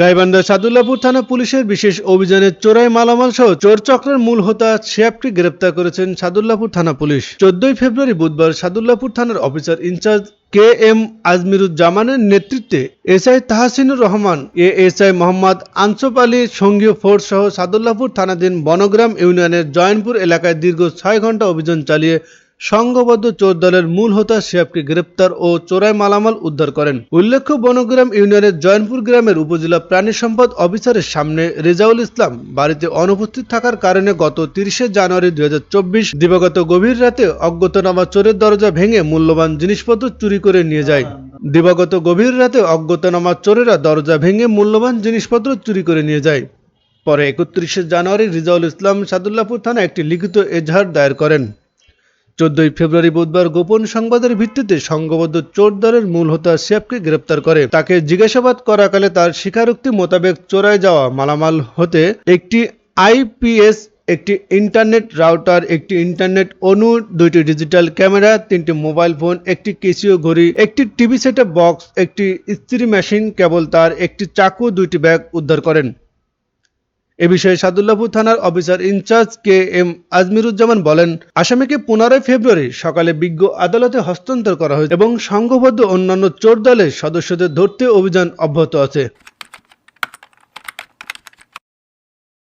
গাইবান্ধা সাদুল্লাপুর থানা পুলিশের বিশেষ অভিযানে চোরাই মালামাল সহ চোর চক্রের মূল হোতা শিয়াবকে গ্রেপ্তার করেছেন সাদুল্লাপুর থানা পুলিশ। চোদ্দই ফেব্রুয়ারি বুধবার সাদুল্লাপুর থানার officer in charge K M আজমিরুজ্জামানের নেতৃত্বে এসআই তাহসিনুর রহমান এ এসআই মোহাম্মদ আনসফ আলী, সঙ্গীয় ফোর্স সহ সাদুল্লাপুর থানাধীন বনগ্রাম ইউনিয়নের জয়নপুর এলাকায় দীর্ঘ ছয় ঘণ্টা অভিযান চালিয়ে সংঘবদ্ধ চোর দলের মূল হোতা শিয়াবকে গ্রেপ্তার ও চোরাই মালামাল উদ্ধার করেন। উল্লেখ্য, বনগ্রাম ইউনিয়নের জয়নপুর গ্রামের উপজেলা প্রাণী সম্পদ অফিসারের সামনে রেজাউল ইসলাম বাড়িতে অনুপস্থিত থাকার কারণে গত তিরিশে জানুয়ারি দুই দিবাগত গভীর রাতে অজ্ঞাতনামা চোরের দরজা ভেঙে মূল্যবান জিনিসপত্র চুরি করে নিয়ে যায়। দিবাগত গভীর রাতে অজ্ঞাতনামা চোরেরা দরজা ভেঙে মূল্যবান জিনিসপত্র চুরি করে নিয়ে যায়। পরে একত্রিশে জানুয়ারি রিজাউল ইসলাম সাদুল্লাপুর থানায় একটি লিখিত এজাহার দায়ের করেন। চোদ্দই ফেব্রুয়ারি বুধবার গোপন সংবাদের ভিত্তিতে সংঘবদ্ধ চোর দলের মূল হোতা শিয়াবকে গ্রেপ্তার করে। তাকে জিজ্ঞাসাবাদ করাকালে তার স্বীকারোক্তি মোতাবেক চোরাই যাওয়া মালামাল হতে একটি আইপিএস, একটি ইন্টারনেট রাউটার, একটি ইন্টারনেট অনু দুইটি ডিজিটাল ক্যামেরা, তিনটি মোবাইল ফোন, একটি কেসিও ঘড়ি, একটি টিভি সেট বক্স, একটি ইস্ত্রি মেশিন, কেবল তার একটি চাকু, দুইটি ব্যাগ উদ্ধার করেন। এ বিষয়ে সাদুল্লাপুর থানার officer in charge K M Azmiruzzaman বলেন, আসামিকে পনেরোই ফেব্রুয়ারি সকালে বিজ্ঞ আদালতে হস্তান্তর করা হয়েছে এবং সংঘবদ্ধ অন্যান্য চোর দলের সদস্যদের ধরতে অভিযান অব্যাহত আছে।